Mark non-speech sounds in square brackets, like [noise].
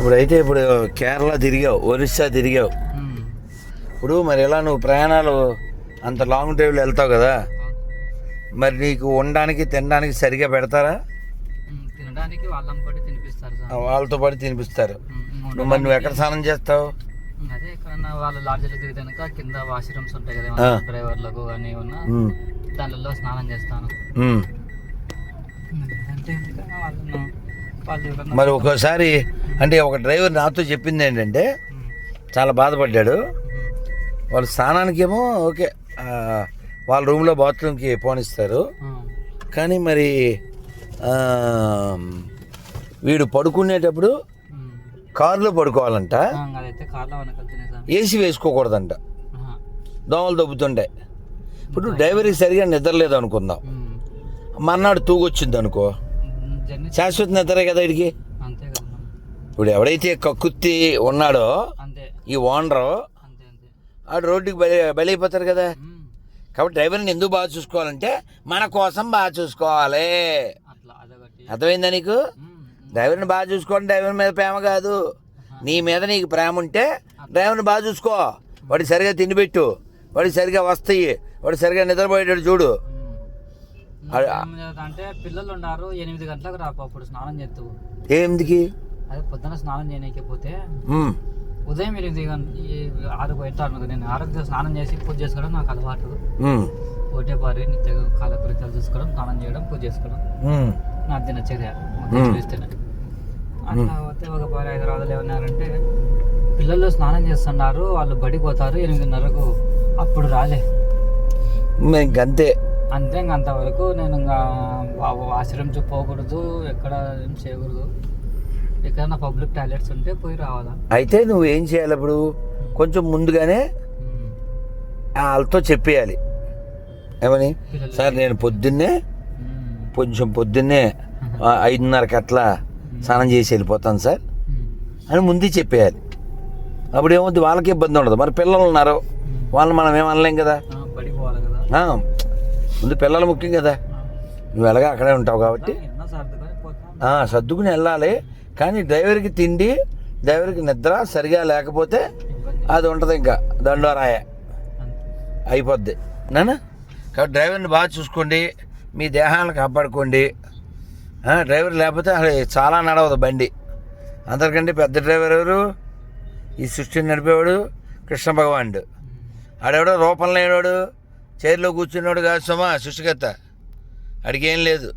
ఇప్పుడైతే ఇప్పుడు కేరళ తిరిగావు ఒరిస్సా తిరిగావు. ఇప్పుడు మరి ఇలా నువ్వు ప్రయాణాలు అంత లాంగ్ డ్రైవ్లో వెళ్తావు కదా? మరి నీకు ఉండడానికి తినడానికి సరిగా పెడతారా? తినడానికి వాళ్ళం పట్టి తినిపిస్తారు వాళ్ళతో పాటు తినిపిస్తారు. నువ్వు మరి నువ్వు ఎక్కడ స్నానం చేస్తావు? అదే ఎక్కడన్నా వాళ్ళు లాడ్జ్లో తిరిగినాక కింద వాష్రూమ్స్ ఉంటాయి కదా డ్రైవర్లకు కానీ ఉన్న దానిలో స్నానం చేస్తాను. అంటే వాళ్ళను మరి ఒక్కోసారి అంటే ఒక డ్రైవర్ నాతో చెప్పింది ఏంటంటే చాలా బాధపడ్డాడు. వాళ్ళు స్నానానికేమో ఓకే వాళ్ళ రూమ్లో బాత్రూమ్కి పోనిస్తారు కానీ మరి వీడు పడుకునేటప్పుడు. కారులో పడుకోవాలంట. ఏసీ వేసుకోకూడదంట. దోమలు దొబ్బుతుంటాయి ఇప్పుడు డ్రైవర్కి సరిగా నిద్రలేదు అనుకుందాం ఉమ్. మన్నాడు తూగొచ్చింది అనుకో శాశ్వత నిద్రే కదా వీడికి ఇప్పుడు ఎవడైతే కక్కుత్తి ఉన్నాడో ఈ ఓనరు ఆడు రోడ్డుకి బలి బలైపోతారు కదా. కాబట్టి డ్రైవర్ని ఎందుకు బాగా చూసుకోవాలంటే మన కోసం బాగా చూసుకోవాలి. అర్థమైందా నీకు? డ్రైవర్ని బాగా చూసుకోవడం డ్రైవర్ మీద ప్రేమ కాదు. నీ మీద నీకు ప్రేమ ఉంటే డ్రైవర్ని బాగా చూసుకో. వాడికి సరిగా తిండి పెట్టు వాడికి సరిగా వస్తాయి. వాడు సరిగా నిద్రపోయేటట్టు చూడు. అంటే పిల్లలు ఉన్నారు ఎనిమిది గంటలకు రాపు అప్పుడు స్నానం చేస్తూ ఏందికి అదే పొద్దున స్నానం చేయలేకపోతే ఉమ్, ఉదయం ఎనిమిది ఆరు పోయితాను నేను ఆరోగ్య స్నానం చేసి పూజ చేసుకోవడం నాకు అలవాటు. ఒకటే పారి నిత్య కాలకృత్యాలు చూసుకోవడం స్నానం చేయడం పూజ చేసుకోవడం. నా దినచర్య. చూస్తేనే అట్లా పోతే ఒక పారి హైదరాబాద్లో ఏమన్నారంటే పిల్లలు స్నానం చేస్తున్నారు వాళ్ళు బడికి పోతారు ఎనిమిదిన్నరకు అప్పుడు రాలే. ఇంకంతే అంతే ఇంక అంతవరకు నేను ఇంకా ఆశ్రయం పోకూడదు ఎక్కడ ఏం చేయకూడదు. ఎక్కడైనా పబ్లిక్ టాయిలెట్స్ ఉంటే పోయి రావాలా. అయితే నువ్వు ఏం చేయాలి ఇప్పుడు? కొంచెం ముందుగానే. వాళ్ళతో చెప్పేయాలి. ఏమని? సార్ నేను పొద్దున్నే. కొంచెం పొద్దున్నే [laughs] ఐదున్నరకి అట్లా స్నానం చేసి వెళ్ళిపోతాను సార్. అని ముందే చెప్పేయాలి. అప్పుడు ఏమవుతుంది వాళ్ళకి ఇబ్బంది ఉండదు. మరి పిల్లలు ఉన్నారు. వాళ్ళని మనం ఏం అనలేం కదా? ముందు పిల్లలు ముఖ్యం కదా. నువ్వు ఎలాగ అక్కడే ఉంటావు కాబట్టి. సర్దుకొని వెళ్ళాలి. కానీ డ్రైవర్కి తిండి డ్రైవర్కి నిద్ర సరిగా లేకపోతే అది ఉంటుంది ఇంకా. దండోరాయ. అయిపోద్ది. నాన్న? కాబట్టి డ్రైవర్ని బాగా చూసుకోండి. మీ దేహాలను కాపాడుకోండి. డ్రైవర్ లేకపోతే అసలు చాలా నడవదు బండి. అందరికంటే పెద్ద డ్రైవర్ ఎవరు? ఈ సృష్టిని నడిపేవాడు కృష్ణ భగవానుడు. ఆడెవడో రూపం లేనివాడు. చైర్లో కూర్చున్నాడు కాదు సుమా సృష్టికర్త అడిగేం లేదు.